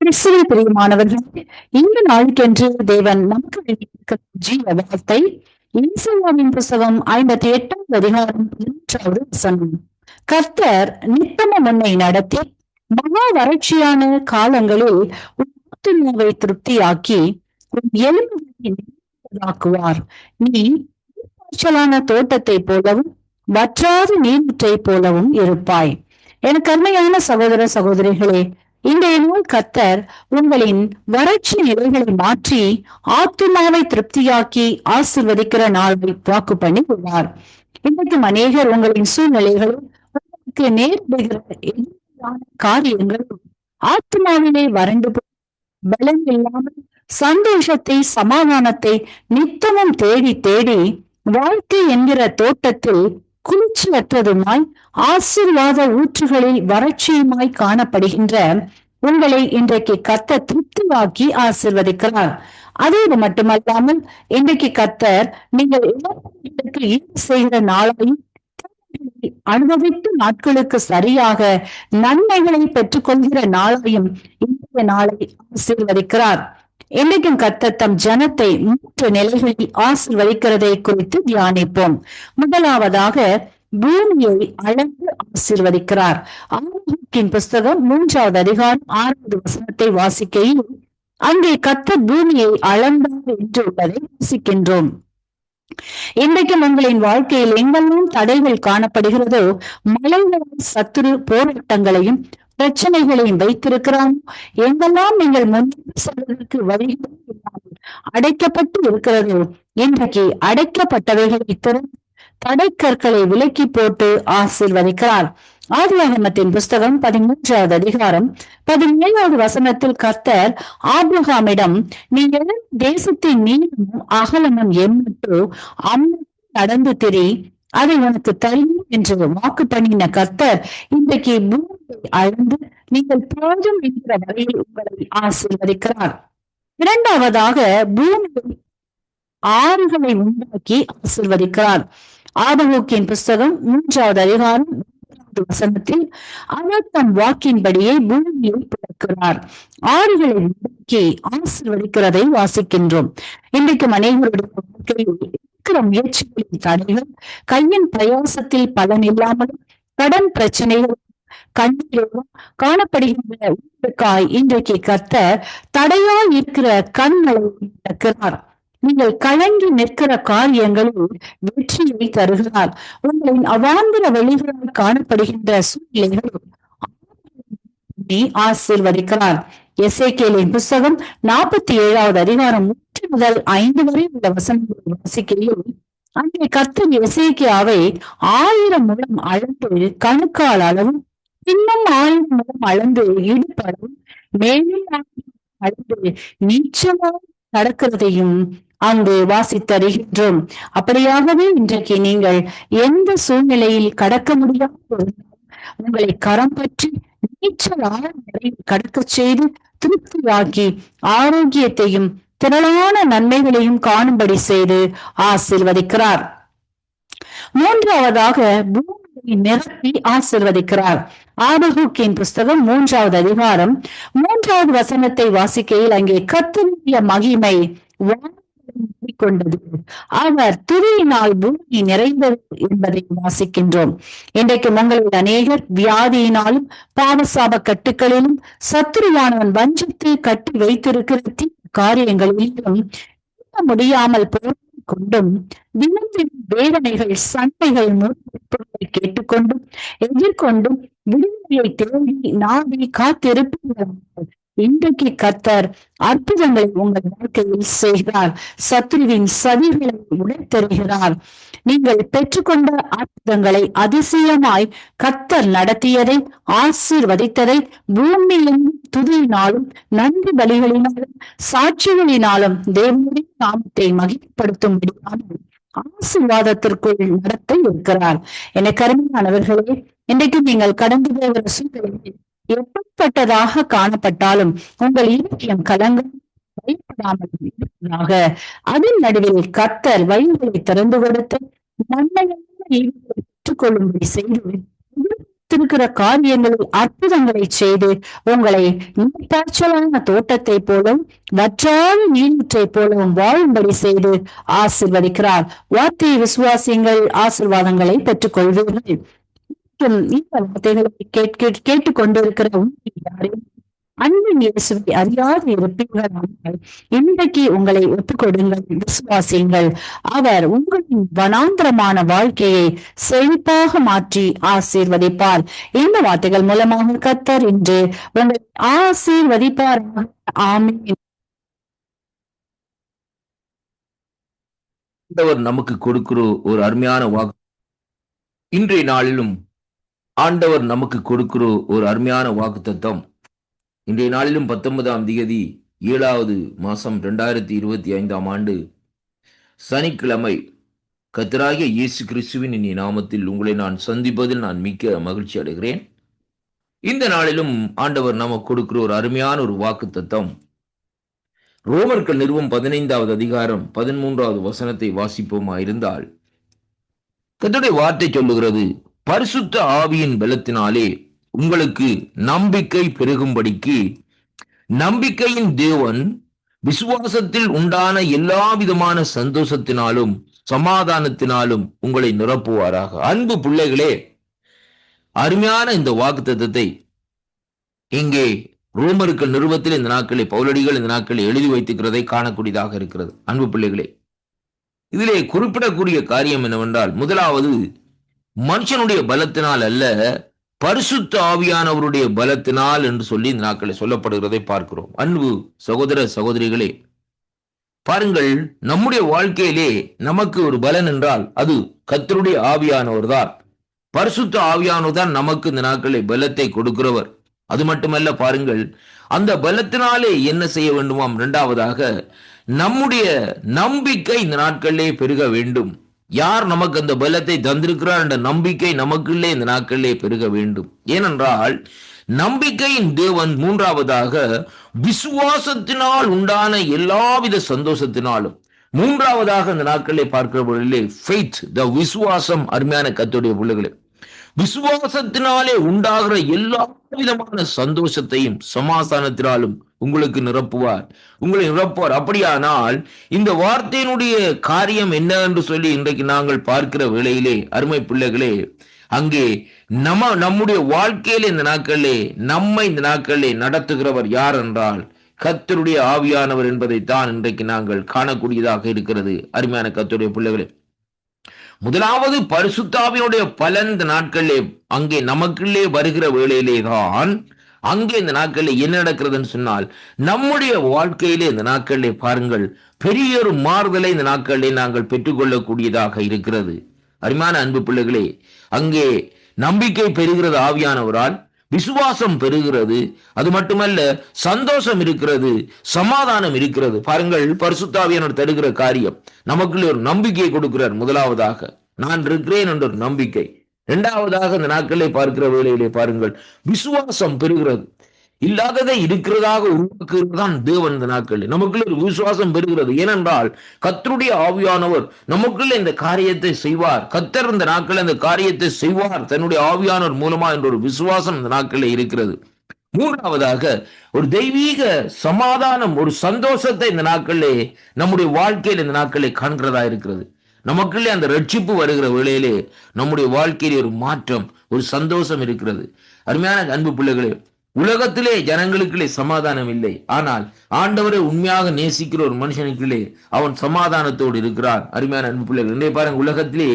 கிறிஸ்துவில் பிரியமானவர்கள் இந்த நாளுக்கென்று தேவன் நமக்கு ஜீவ வார்த்தை ஈசாயாவின் புஸ்தகம் ஐம்பத்தி எட்டாவது அதிகாரம் பதினொன்றாவது வசனம். கர்த்தர் நித்தம முன்னை நடத்தி மகா வறட்சியான காலங்களில் உன் ஆத்துமாவை திருப்தியாக்கி உன் எலும்புகளை நீ நீர்ப்பாய்ச்சலான தோட்டத்தை போலவும் வற்றாத நீர்முற்றை போலவும் இருப்பாய். என அருமையான சகோதர சகோதரிகளே இன்றைய நாள் கத்தர் உங்களின் வறட்சி நிலைகளை மாற்றி ஆத்துமாவை திருப்தியாக்கி ஆசிர்வதிக்கிற நாளை வாக்கு பண்ணி உள்ளார் இன்றைக்கும் அநேகர் உங்களின் சூழ்நிலைகளும் உங்களுக்கு நேரிடுகிற எதிரான காரியங்களும் ஆத்மாவிலே வறண்டு போய் பலம் இல்லாமல் சந்தோஷத்தை சமாதானத்தை நித்தமும் தேடி தேடி வாழ்க்கை என்கிற தோட்டத்தில் குளிர்ச்சியற்றதுமாய் ஆசிர்வாத ஊற்றுகளில் வறட்சியுமாய் காணப்படுகின்ற உங்களை இன்றைக்கு கத்த திருப்திவாக்கி ஆசிர்வதிக்கிறார். அதோடு மட்டுமல்லாமல் இன்றைக்கு கத்தர் நீங்கள் இழப்புகளுக்கு செய்கிற நாளையும் அனுபவித்த நாட்களுக்கு சரியாக நன்மைகளை பெற்றுக்கொள்கிற நாளையும் இன்றைய நாளை ஆசீர்வதிக்கிறார். இன்றைக்கும் கத்த தம் ஜனத்தை மூன்று நிலைகளில் ஆசிர்வதிக்கிறதை குறித்து தியானிப்போம். முதலாவதாக பூமியை அளந்து ஆசிர்வதிக்கிறார். ஆரோக்கியின் புஸ்தகம் மூன்றாவது அதிகாரம் ஆறாவது வசனத்தை வாசிக்கையில் அங்கே கத்த பூமியை அளந்தார் என்று உள்ளதை வாசிக்கின்றோம். இன்றைக்கும் உங்களின் வாழ்க்கையில் எங்கெல்லாம் தடைகள் காணப்படுகிறதோ மலைகளின் சத்துரு போராட்டங்களையும் பிரச்சனைகளையும் வைத்திருக்கிறான் எங்கெல்லாம் நீங்கள் முன்னேறி செல்வதற்கு வழிகள் இல்லாமல் அடைக்கப்பட்டு இருக்கிறதோ இன்றைக்கு அடைக்கப்பட்டவைகளை திறந்து தடைக்கற்களை விலக்கி போட்டு ஆசிர்வதிக்கிறார். ஆதியாகமத்தின் புஸ்தகம் பதிமூன்றாவது அதிகாரம் பதினேழாவது வசனத்தில் கர்த்தர் ஆப்ரஹாமிடம் நீ தேசத்தின் நீளமும் அகலமும் எம்மட்டோ அம்ம நடந்து திரி அதை உனக்கு தரும் என்று வாக்கு பண்ணின கர்த்தர் இன்றைக்கு பூமியை அழந்து நீங்கள் போதும் என்கிற வகையில் உங்களை ஆசீர்வதிக்கிறார். இரண்டாவதாக பூமியை ஆறுகளை உண்டாக்கி ஆசிர்வதிக்கிறார். ஆபகூக்கின் புஸ்தகம் மூன்றாவது அதிகாரம் வசனத்தில் அவர் தன் வாக்கின்படியே பூமியை பிறக்கிறார். ஆறுகளை உண்டாக்கி ஆசிர்வதிக்கிறதை வாசிக்கின்றோம். இன்றைக்கும் அனைவருடைய வாழ்க்கையில் இருக்கிற முயற்சிகளின் தடைகள் கையின் பிரயாசத்தில் பலன் இல்லாமலும் கடன் பிரச்சனைகள் கண்ணீரும் காணப்படுகின்ற இன்றைக்கு கத்த தடையாய் இருக்கிற கண்களை திறக்கிறார் நீங்கள் கலங்கி நிற்கிற காரியங்களில் வெற்றியை தருகிறார். உங்களின் அவாந்திர வழிகளால் காணப்படுகின்ற சூழ்நிலைகள் ஆசீர்வதிக்கிறார். எஸ்ஏகேலின் புஸ்தகம் நாற்பத்தி ஏழாவது அதிகாரம் மூன்று முதல் ஐந்து வரை உள்ள வசனங்களை வாசிக்கையில் அங்கே கர்த்தர் எசேக்கியாவை ஆயிரம் முழம் அளந்து கணுக்கால் அளவும் இன்னும் ஆயிரம் முழம் அளந்து இடுப்பளவும் மேலும் அளந்து நீச்சமாக நடக்கிறதையும் அங்கு வாசித்தருகின்றோம் அப்படியாகவே இன்றைக்கு நீங்கள் எந்த சூழ்நிலையில் கடக்க முடியாமல் உங்களை கரம் பற்றி நீச்சல் ஆழம் கடக்க செய்து திருப்தியாக்கி ஆரோக்கியத்தையும் திரளான நன்மைகளையும் காணும்படி செய்து ஆசிர்வதிக்கிறார். மூன்றாவதாக பூமியை நிரப்பி ஆசிர்வதிக்கிறார். ஆபகூக்கின் புஸ்தகம் மூன்றாவது அதிகாரம் மூன்றாவது வசனத்தை வாசிக்கையில் அங்கே கத்தனுடைய மகிமை வான கொண்டது. அவர் துதியினால் பூமி நிறைந்தது என்பதை வாசிக்கின்றோம். இன்றைக்கு உங்களில் அநேகர் வியாதியினாலும் பாவசாப கட்டுக்களிலும் சத்துருவானவன் வஞ்சத்தை கட்டி வைத்திருக்கிற தீ காரியங்களிலும் முடியாமல் போராடி கொண்டும் தினத்தின் வேதனைகள் சண்டைகள் மூர்த்திகளை கேட்டுக்கொண்டும் எதிர்கொண்டும் விடுதலையை தேடி நாடி காத்திருப்பீர்கள் இன்றைக்கு கத்தர் அற்புதங்களை உங்கள் வாழ்க்கையில் செய்கிறார். சத்ருவின் சதிகளை உடைத்தருகிறார். நீங்கள் பெற்றுக்கொண்ட அற்புதங்களை அதிசயமாய் கத்தர் நடத்தியதை ஆசீர்வதித்ததை பூமியிலும் துதியினாலும் நன்றி பலிகளினாலும் சாட்சிகளினாலும் தேவனுடைய நாமத்தை மகிழ்ப்படுத்தும்படியான ஆசீர்வாதத்திற்குள் நடத்த இருக்கிறார். என கருமையானவர்களே இன்றைக்கு நீங்கள் கடந்து போகிற சூழ்நிலையில் எப்படி முற்பட்டதாக காணப்பட்டாலும் உங்கள் இலக்கியம் கலங்க பயப்படாமல் இருப்பதாக. அதன் நடுவில் கத்தர் வழிகளை திறந்து கொடுத்து நன்மையான பெற்றுக்கொள்ளும்படி செய்து திருக்கிற காரியங்களில் அற்புதங்களை செய்து உங்களை நீட்டாச்சலான தோட்டத்தை போலும் வற்றாத நீரூற்றை போலவும் வாழும்படி செய்து ஆசிர்வதிக்கிறார். வார்த்தை விசுவாசியங்கள் ஆசிர்வாதங்களை பெற்றுக் கொள்வீர்கள் மற்றும் இந்த வார்த்தைகளை கேட்க கேட்டுக் கொண்டிருக்கிற உங்கள் யாரையும் அன்பின் இயேசுவை அறியாது இருப்பீர்கள் இன்றைக்கு உங்களை ஒப்புக்கொடுங்கள் விசுவாசியுங்கள். அவர் உங்களின் வனாந்திரமான வாழ்க்கையை செழிப்பாக மாற்றி ஆசீர்வதிப்பார். இந்த வார்த்தைகள் மூலமாக கத்தர் என்று உங்களை ஆசீர்வதிப்பார் ஆமீன். நமக்கு கொடுக்கிற ஒரு அருமையான வாக்கு இன்றைய நாளிலும் ஆண்டவர் நமக்கு கொடுக்கிற ஒரு அருமையான வாக்கு தத்துவம் இன்றைய நாளிலும் பத்தொன்பதாம் தேதி ஏழாவது மாசம் ரெண்டாயிரத்தி இருபத்தி ஐந்தாம் ஆண்டு சனிக்கிழமை கத்தராகிய இயேசு கிறிஸ்துவின் இனி நாமத்தில் உங்களை நான் சந்திப்பதில் நான் மிக்க மகிழ்ச்சி அடைகிறேன். இந்த நாளிலும் ஆண்டவர் நமக்கு கொடுக்கிற ஒரு அருமையான ஒரு வாக்கு தத்துவம் ரோமர்கள் நிறுவம் பதினைந்தாவது அதிகாரம் பதிமூன்றாவது வசனத்தை வாசிப்போமா இருந்தால் கத்துடைய வார்த்தை சொல்லுகிறது. பரிசுத்த ஆவியின் பலத்தினாலே உங்களுக்கு நம்பிக்கை பெருகும்படிக்கு நம்பிக்கையின் தேவன் விசுவாசத்தில் உண்டான எல்லா விதமான சந்தோஷத்தினாலும் சமாதானத்தினாலும் உங்களை நிரப்புவாராக. அன்பு பிள்ளைகளே அருமையான இந்த வாக்குத்தத்தத்தை இங்கே ரோமர்கள் நிறுவத்தில் இந்த நாட்களை பௌலடிகள் இந்த நாட்களை எழுதி வைத்துக்கிறதை காணக்கூடியதாக இருக்கிறது. அன்பு பிள்ளைகளே இதிலே குறிப்பிடக்கூடிய காரியம் என்னவென்றால் முதலாவது மனுஷனுடைய பலத்தினால் அல்ல பரிசுத்த ஆவியானவருடைய பலத்தினால் என்று சொல்லி இந்த நாட்களை சொல்லப்படுகிறதை பார்க்கிறோம். அன்பு சகோதர சகோதரிகளே பாருங்கள் நம்முடைய வாழ்க்கையிலே நமக்கு ஒரு பலன் என்றால் அது கத்தருடைய ஆவியானவர் தான் பரிசுத்த ஆவியானவர் தான் நமக்கு இந்த நாட்களை பலத்தை கொடுக்கிறவர். அது மட்டுமல்ல பாருங்கள் அந்த பலத்தினாலே என்ன செய்ய வேண்டுமாம்? இரண்டாவதாக நம்முடைய நம்பிக்கை இந்த நாட்களிலே பெருக வேண்டும். யார் நமக்கு அந்த பலத்தை தந்திருக்கிறார் என்ற நம்பிக்கை நமக்குள்ளே இந்த நாட்களிலே பெருக வேண்டும். ஏனென்றால் நம்பிக்கையின் தேவன் மூன்றாவதாக விசுவாசத்தினால் உண்டான எல்லாவித சந்தோஷத்தினாலும். மூன்றாவதாக இந்த நாட்களிலே பார்க்கிற பொழுதிலே ஃபெய்த் த விசுவாசம் அருமையான கத்துடைய பிள்ளைகளே. விசுவாசத்தினாலே உண்டாகிற எல்லா விதமான சந்தோஷத்தையும் சமாதானத்தினாலும் உங்களுக்கு நிரப்புவார். உங்களை நிரப்புவார். அப்படியானால் இந்த வார்த்தையினுடைய காரியம் என்ன என்று சொல்லி இன்றைக்கு நாங்கள் பார்க்கிற வேளையிலே அருமை பிள்ளைகளே அங்கே நம்ம நம்முடைய வாழ்க்கையில இந்த நாட்களிலே நம்மை இந்த நாட்களிலே நடத்துகிறவர் யார் என்றால் கத்தருடைய ஆவியானவர் என்பதைத்தான் இன்றைக்கு நாங்கள் காணக்கூடியதாக இருக்கிறது. அருமையான கத்தருடைய பிள்ளைகளே முதலாவது பரிசுத்தாவினுடைய பலன் இந்த நாட்களிலே அங்கே நமக்குள்ளே வருகிற வேளையிலே தான் அங்கே இந்த நாட்களில் என்ன நடக்கிறதுன்னு சொன்னால் நம்முடைய வாழ்க்கையிலே இந்த நாட்களிலே பாருங்கள் பெரிய ஒரு மாறுதலை இந்த நாட்களிலே நாங்கள் பெற்றுக்கொள்ளக்கூடியதாக இருக்கிறது. அருமையான அன்பு பிள்ளைகளே அங்கே நம்பிக்கை பெறுகிறது ஆவியானவரால் விசுவாசம் பெறுகிறது அது மட்டுமல்ல சந்தோஷம் இருக்கிறது சமாதானம் இருக்கிறது. பாருங்கள் பரிசுத்தாவியானவர் தருகிற காரியம் நமக்குள்ளே ஒரு நம்பிக்கையை கொடுக்கிறார் முதலாவதாக. நான் இருக்கிறேன் என்ற ஒரு நம்பிக்கை. இரண்டாவதாக இந்த நாட்களை பார்க்கிற வேலையிலே பாருங்கள் விசுவாசம் பெறுகிறது. இல்லாததை இருக்கிறதாக உருவாக்குகிறதுதான் தேவன் இந்த நாட்களில். நமக்குள்ள ஒரு விசுவாசம் பெறுகிறது. ஏனென்றால் கத்தருடைய ஆவியானவர் நமக்குள்ள இந்த காரியத்தை செய்வார். கத்தர் இந்த நாட்களில் இந்த காரியத்தை செய்வார். தன்னுடைய ஆவியானவர் மூலமா என்ற ஒரு விசுவாசம் இந்த நாட்களில் இருக்கிறது. மூன்றாவதாக ஒரு தெய்வீக சமாதானம் ஒரு சந்தோஷத்தை இந்த நாட்களிலே நம்முடைய வாழ்க்கையில் இந்த நாட்களை காண்கிறதா இருக்கிறது. நமக்குள்ளே அந்த ரட்சிப்பு வருகிற வேளையிலே நம்முடைய வாழ்க்கையிலே ஒரு மாற்றம் ஒரு சந்தோஷம் இருக்கிறது. அருமையான அன்பு பிள்ளைகளே உலகத்திலே ஜனங்களுக்குள்ளே சமாதானம் இல்லை. ஆனால் ஆண்டவரை உண்மையாக நேசிக்கிற ஒரு மனுஷனுக்குள்ளே அவன் சமாதானத்தோடு இருக்கிறான். அருமையான அன்பு பிள்ளைகள் இன்றைய பாருங்க உலகத்திலே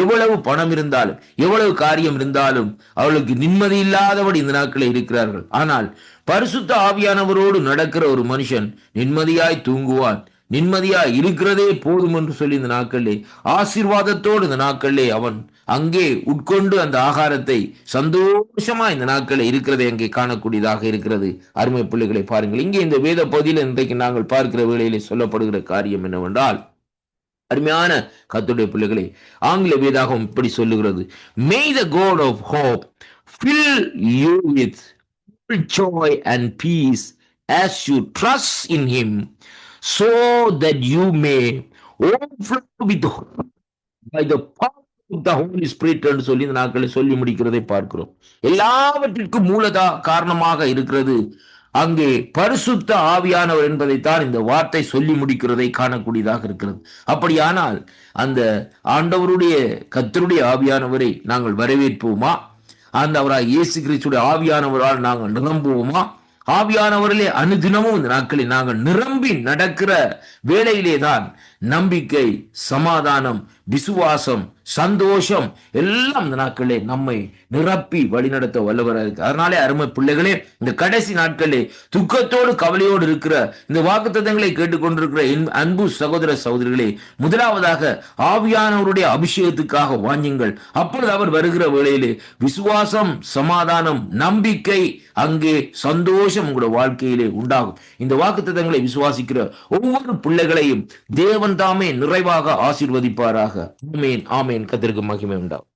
எவ்வளவு பணம் இருந்தாலும் எவ்வளவு காரியம் இருந்தாலும் அவளுக்கு நிம்மதி இல்லாதபடி இந்த நாட்களே இருக்கிறார்கள். ஆனால் பரிசுத்த ஆவியானவரோடு நடக்கிற ஒரு மனுஷன் நிம்மதியாய் தூங்குவான். நிம்மதியா இருக்கிறதே போதும் என்று சொல்லி இந்த நாட்களிலே ஆசீர்வாதத்தோடு இந்த நாட்களிலே அவன் அங்கே உட்கொண்டு அந்த ஆகாரத்தை சந்தோஷமா இந்த நாட்களில் இருக்கிறதை அங்கே காணக்கூடியதாக இருக்கிறது. அருமை பிள்ளைகளை பாருங்கள். இங்கே இந்த வேத பகுதியில் இன்றைக்கு நாங்கள் பார்க்கிற வேளையிலே சொல்லப்படுகிற காரியம் என்னவென்றால் அருமையான கத்துடைய பிள்ளைகளை ஆங்கில வேதாகம் இப்படி சொல்லுகிறது. May the god of hope fill you with joy and peace as you trust in him so that you may overflow with by the power of holy spirit என்று சொல்லி இந்த நாட்களை சொல்லி முடிக்கிறதை பார்க்கிறோம். எல்லாவற்றிற்கும் மூலதா காரணமாக இருக்கிறது. அங்கே பரிசுத்த ஆவியானவர் என்பதைத்தான் இந்த வார்த்தை சொல்லி முடிக்கிறதை காணக்கூடியதாக இருக்கிறது. அப்படியானால் அந்த ஆண்டவருடைய கத்தருடைய ஆவியானவரை நாங்கள் வரவேற்போமா? அந்த அவராக இயேசு கிறிஸ்துடைய ஆவியானவரால் நாங்கள் நிரம்புவோமா? ஆவியானவர்களே அனுதினமும் இந்த நாட்களில் நாங்கள் நிரம்பி நடக்கிற வேலையிலே தான் நம்பிக்கை சமாதானம் விசுவாசம் சந்தோஷம் எல்லாம் இந்த நாட்களே நம்மை நிரப்பி வழிநடத்த வல்லவராக இருக்கு. அதனாலே அருமை பிள்ளைகளே இந்த கடைசி நாட்களே துக்கத்தோடு கவலையோடு இருக்கிற இந்த வாக்குத்தத்தங்களை கேட்டுக்கொண்டிருக்கிற அன்பு சகோதர சகோதரிகளே முதலாவதாக ஆவியானவருடைய அபிஷேகத்துக்காக வாஞ்சுங்கள். அப்பொழுது அவர் வருகிற வேளையிலே விசுவாசம் சமாதானம் நம்பிக்கை அங்கே சந்தோஷம் உங்களோட வாழ்க்கையிலே உண்டாகும். இந்த வாக்குத்தத்தங்களை விசுவாசிக்கிற ஒவ்வொரு பிள்ளைகளையும் தேவன் தாமே நிறைவாக ஆசிர்வதிப்பாராக. ஆமேன் ஆமேன். கத்திற்கு மகிமை உண்டாகும்.